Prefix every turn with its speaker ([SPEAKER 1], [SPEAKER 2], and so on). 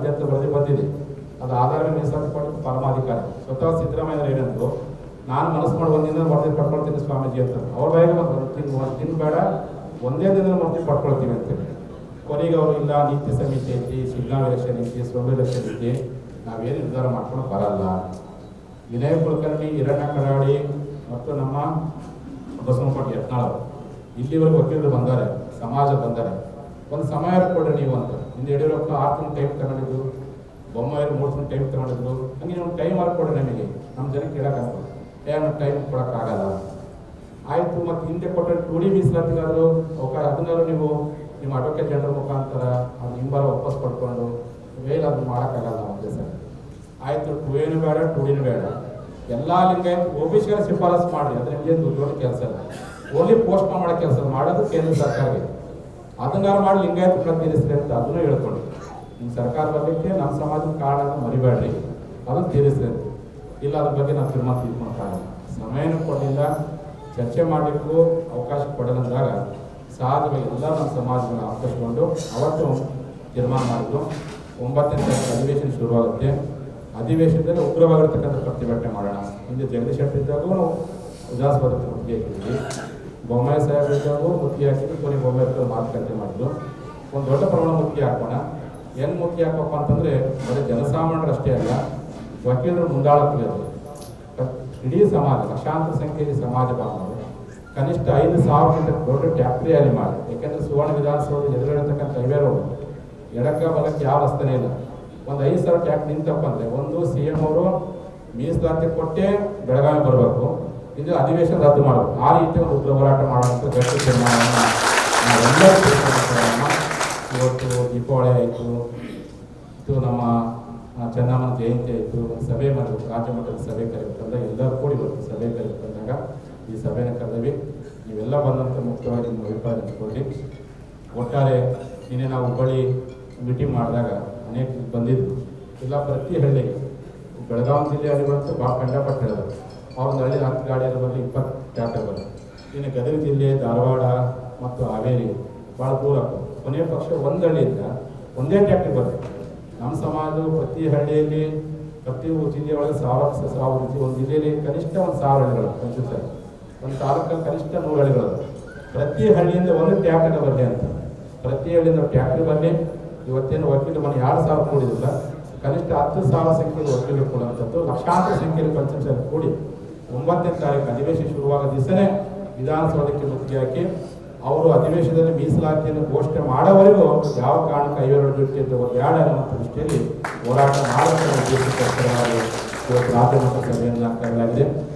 [SPEAKER 1] ಅಂತ ವರದಿ ಬಂದಿದೆ ಅದು ಆಧಾರ ಮೀಸಲಾತಿ ಕೊಟ್ಟು ಪರಮಾಧಿಕಾರಿ. ಸ್ವತಃ ಸಿದ್ದರಾಮಯ್ಯ ಏನಂದ್ರು ನಾನು ಮನಸ್ಸು ಮಾಡಿ ಒಂದಿನ ವರದಿ ಪಡ್ಕೊಳ್ತೀನಿ ಸ್ವಾಮೀಜಿ ಅಂತ. ಅವ್ರ ಬಾಯಿಗೆ ಒಂದು ದಿನ ಬೇಡ, ಒಂದೇ ದಿನ ಮರ್ತಿ ಪಡ್ಕೊಳ್ತೀನಿ ಅಂತೇಳಿ ಕೊನೆಗೆ ಅವರು, ಇಲ್ಲ, ನೀತಿ ಸಮಿತಿ ಐತಿ ಶಿಗ್ನಾ ಎಲೆಕ್ಷನ್ ಐತಿ ಸೋಮ ಎಲೆಕ್ಷನ್ ಐತಿ, ನಾವೇನು ನಿರ್ಧಾರ ಮಾಡ್ಕೊಂಡು ಬರಲ್ಲ. ವಿನಯ ಕುಲಕರ್ಣಿ ಇರಣ್ಣ ಕರಾಡಿ ಮತ್ತು ನಮ್ಮ ಬಸವನಕೋಟೆ ಯತ್ನಾಳ್ ಇಲ್ಲಿವರೆಗೂ ವಕೀಲರು ಬಂದಾರೆ, ಸಮಾಜ ಬಂದಾರೆ. ಒಂದು ಸಮಯ ಕೊಡ್ರಿ ನೀವು ಅಂತ. ಇಂದು ಯಡಿಯೂರಪ್ಪ ಆರು ತಿಂಗಳು ಟೈಮ್ ತಗೊಂಡಿದ್ರು ಬೊಮ್ಮಾಯಿರು ಮೂರು ತಿಂಗಳು ಟೈಮ್ ತಗೊಂಡಿದ್ರು ಹಂಗೆ ನೀವು ಟೈಮ್ ಕೊಡ್ರಿ ನಮಗೆ. ನಮ್ಮ ಜನಕ್ಕೆ ಹೇಳೋಕ್ಕಾಗಲ್ಲ ಏನು ಟೈಮ್ ಕೊಡೋಕ್ಕಾಗಲ್ಲ ಆಯಿತು, ಮತ್ತು ಹಿಂದೆ ಕೊಟ್ಟರೆ ಟೂಡಿ ಮೀಸಲಾತಿಗಾದ್ರು ಅವಕಾಶ ಅದನ್ನಾದ್ರು ನೀವು ನಿಮ್ಮ ಅಡ್ವೊಕೇಟ್ ಜನರ ಮುಖಾಂತರ ಅದು ಹಿಂಬಾರ ವಾಪಸ್ ಪಡ್ಕೊಂಡು ವೇಲ್ ಅದು ಮಾಡೋಕ್ಕಾಗಲ್ಲ ಅಂತೆ ಸರ್. ಆಯಿತು ಟೂ ಏನು ಬೇಡ ಟೂಡಿನೂ ಬೇಡ. ಎಲ್ಲ ಲಿಂಗಾಯತ್ ಒ ಶಿಫಾರಸು ಮಾಡಿ ಅಂದರೆ ನಿಮಗೆ ದುಡ್ಡು ಕೆಲಸ ಇಲ್ಲ. ಓನ್ಲಿ ಪೋಸ್ಟ್ ಮಾಡೋ ಕೆಲಸ ಮಾಡೋದು ಕೇಂದ್ರ ಸರ್ಕಾರಕ್ಕೆ. ಅದನ್ನಾರು ಮಾಡಿ, ಲಿಂಗಾಯತ ಪ್ರತಿನಿಧಿಸ್ರಿ ಅಂತ ಅದನ್ನು ಹೇಳ್ಕೊಂಡು ನಿಮ್ಮ ಸರ್ಕಾರ ಬರಲಿಕ್ಕೆ ನಮ್ಮ ಸಮಾಜದ ಕಾರಣ ಮರಿಬೇಡ್ರಿ. ಅದನ್ನು ತೀರಿಸ್ರಿ ಅಂತ ಇಲ್ಲ, ಅದ್ರ ಬಗ್ಗೆ ನಾವು ತೀರ್ಮಾನ ಇಲ್ಲ. ಸಮಯನೂ ಕೊಡಲಿಲ್ಲ. ಚರ್ಚೆ ಮಾಡಲಿಕ್ಕೂ ಅವಕಾಶ ಕೊಡದಂದಾಗ ಸಾಧುಗಳು ಎಲ್ಲ ನಮ್ಮ ಸಮಾಜಗಳನ್ನ ಆಕರ್ಷಿಕೊಂಡು ಅವತ್ತು ತೀರ್ಮಾನ ಮಾಡಿದ್ರು ಒಂಬತ್ತನೇ ತಾರೀಕು ಅಧಿವೇಶನ ಶುರುವಾಗುತ್ತೆ. ಅಧಿವೇಶನದಲ್ಲಿ ಉಗ್ರವಾಗಿರ್ತಕ್ಕಂಥ ಪ್ರತಿಭಟನೆ ಮಾಡೋಣ. ಹಿಂದೆ ಜಗದೀಶ್ ಶೆಟ್ಟಿ ಇದ್ದಾಗೂ ನಾವು ಬರುತ್ತೆ ಹಾಕಿದ್ವಿ ಬೊಮ್ಮಾಯಿ ಸಾಹೇಬ್ ಇದ್ದಾಗೂ ಮುಖ್ಯ ಹಾಕಿದ್ವಿ ಕೊನೆ ಬೊಮ್ಮಾಯಿ ಹತ್ರ ಮಾಡಿದ್ದು. ಒಂದು ದೊಡ್ಡ ಪ್ರಮಾಣ ಮುಖ್ಯ ಹಾಕೋಣ. ಹೆಂಗ್ ಮುಖ್ಯ ಹಾಕಪ್ಪ ಅಂತಂದ್ರೆ, ಬರೀ ಜನಸಾಮಾನ್ಯರು ಅಷ್ಟೇ ಅಲ್ಲ, ವಕೀಲರು ಮುಂದಾಳತ್ತಿರೋದು ಇಡೀ ಸಮಾಜ, ಲಕ್ಷಾಂತರ ಸಂಖ್ಯೆಯಲ್ಲಿ ಸಮಾಜ ಬಾಂಧವರು. ಕನಿಷ್ಠ ಐದು ಸಾವಿರಕ್ಕಿಂತ ದೊಡ್ಡ ಟ್ಯಾಕ್ಟ್ರಿ ಅಲ್ಲಿ ಮಾಡಿ. ಯಾಕೆಂದ್ರೆ ಸುವರ್ಣ ವಿಧಾನಸೌಧ ಎದುರಿರತಕ್ಕಂಥ ಹೈವೇ ರೋಡ್. ಎಡಕ್ಕ ಬಲಕ್ಕೆ ಯಾವ ರಸ್ತೆನೇ ಇಲ್ಲ. ಒಂದು ಐದು ಸಾವಿರ ಟ್ಯಾಕ್ ನಿಂತಪ್ಪ ಅಂದ್ರೆ, ಒಂದು ಸಿ ಎಂ ಅವರು ಮೀಸಲಾತಿ ಕೊಟ್ಟೇ ಬೆಳಗಾವಿ ಬರಬೇಕು. ಇದು ಅಧಿವೇಶನ ರದ್ದು ಮಾಡಬೇಕು. ಆ ರೀತಿ ಒಂದು ಉಗ್ರ ಹೋರಾಟ ಮಾಡುವಂಥ ಗಟ್ಟಿ ತೀರ್ಮಾನವನ್ನು ನಾವೆಲ್ಲರೂ ಇವತ್ತು ದೀಪಾವಳಿ ಆಯಿತು. ಇದು ನಮ್ಮ ಚೆನ್ನಮ್ಮನ ಜಯಂತಿ ಆಯಿತು. ಸಭೆ ಮಾಡಬೇಕು ರಾಜ್ಯ ಮಟ್ಟದ ಸಭೆ ಕರೆಯುತ್ತಂದಾಗ ಎಲ್ಲರೂ ಕೂಡಿ ಇವತ್ತು ಸಭೆ ಕರೆಯುತ್ತಂದಾಗ ಈ ಸಭೆನ ಕರೆದವಿ. ನೀವೆಲ್ಲ ಬಂದಂಥ ಮುಖ್ಯವಾಗಿ ನಿಮ್ಮ ಅಭಿಪ್ರಾಯ ಹಂಚ್ಕೊಳ್ಳಿ ಒಟ್ಟಾರೆ ನಿನ್ನೆ ನಾವು ಹುಬ್ಬಳ್ಳಿ ಮೀಟಿಂಗ್ ಮಾಡಿದಾಗ ಅನೇಕ ಬಂದಿದ್ದರು ಇಲ್ಲ, ಪ್ರತಿ ಹಳ್ಳಿಗೆ ಬೆಳಗಾವಿ ಜಿಲ್ಲೆಯಲ್ಲಿ ಬಂತು ಭಾಳ ಕಂಡಪಟ್ಟು ಹೇಳಿದ್ರು ಅವ್ರದ್ದು ಹಳ್ಳಿ ಹತ್ತು ಗಾಡಿಯಲ್ಲಿ ಬರಲಿ ಇಪ್ಪತ್ತು ಟ್ಯಾಕ್ಟರ್ ಬರಲಿ ಇನ್ನು ಗದಗ ಜಿಲ್ಲೆ ಧಾರವಾಡ ಭಾಳ ದೂರ ಕೊನೆಯ ಪಕ್ಷ ಒಂದು ಹಳ್ಳಿಯಿಂದ ಒಂದೇ ಟ್ಯಾಕ್ಟ್ರಿ ಬರುತ್ತೆ ನಮ್ಮ ಸಮಾಜ ಪ್ರತಿ ಹಳ್ಳಿಯಲ್ಲಿ, ಪ್ರತಿ ಜಿಲ್ಲೆಯೊಳಗೆ ಸಾವಿರ ಸಾವಿರ ರೀತಿ ಒಂದು ಜಿಲ್ಲೆಯಲ್ಲಿ ಕನಿಷ್ಠ ಒಂದು ಸಾವಿರ ಹಳ್ಳಿಗಳು ಕನಿಷ್ಠ ಒಂದು ತಾಲೂಕಲ್ಲಿ ಕನಿಷ್ಠ ನೂರು ಹಳ್ಳಿಗಳು. ಪ್ರತಿ ಹಳ್ಳಿಯಿಂದ ಒಂದು ಟ್ಯಾಕ್ಟರ್ ಬರಲಿ ಅಂತ. ಪ್ರತಿ ಹಳ್ಳಿಯಿಂದ ಟ್ಯಾಕ್ಟರ್ ಬರಲಿ. ಇವತ್ತೇನು ವಕೀಲ ಮನೆ ಎರಡು ಸಾವಿರ ಕೂಡಿದಿಲ್ಲ ಕನಿಷ್ಠ ಹತ್ತು ಸಾವಿರ ಸಂಖ್ಯೆಯಲ್ಲಿ ವಕೀಲರು ಕೊಡುವಂಥದ್ದು, ಲಕ್ಷಾಂತರ ಸಂಖ್ಯೆಯಲ್ಲಿ ಪಂಚಾಯತ್ ಕೂಡಿ. ಒಂಬತ್ತನೇ ತಾರೀಕು ಅಧಿವೇಶನ ಶುರುವಾದ ದಿವಸನೇ ವಿಧಾನಸೌಧಕ್ಕೆ ಮುಖ್ಯ ಹಾಕಿ ಅವರು ಅಧಿವೇಶನದಲ್ಲಿ ಮೀಸಲಾತಿಯನ್ನು ಘೋಷಣೆ ಮಾಡೋವರೆಗೂ ಯಾವ ಕಾರಣಕ್ಕೆ ಐವರು ಡ್ಯೂಟಿ ಅಂತ ಬೇಡ ಅನ್ನುವಂಥ ದೃಷ್ಟಿಯಲ್ಲಿ ಹೋರಾಟ ಮಾಡುವಂಥ ಉದ್ದೇಶಕ್ಕೋಸ್ಕರವಾಗಿ ಮಟ್ಟ ಸಭೆಯನ್ನು ಕರೆಯಲಾಗಿದೆ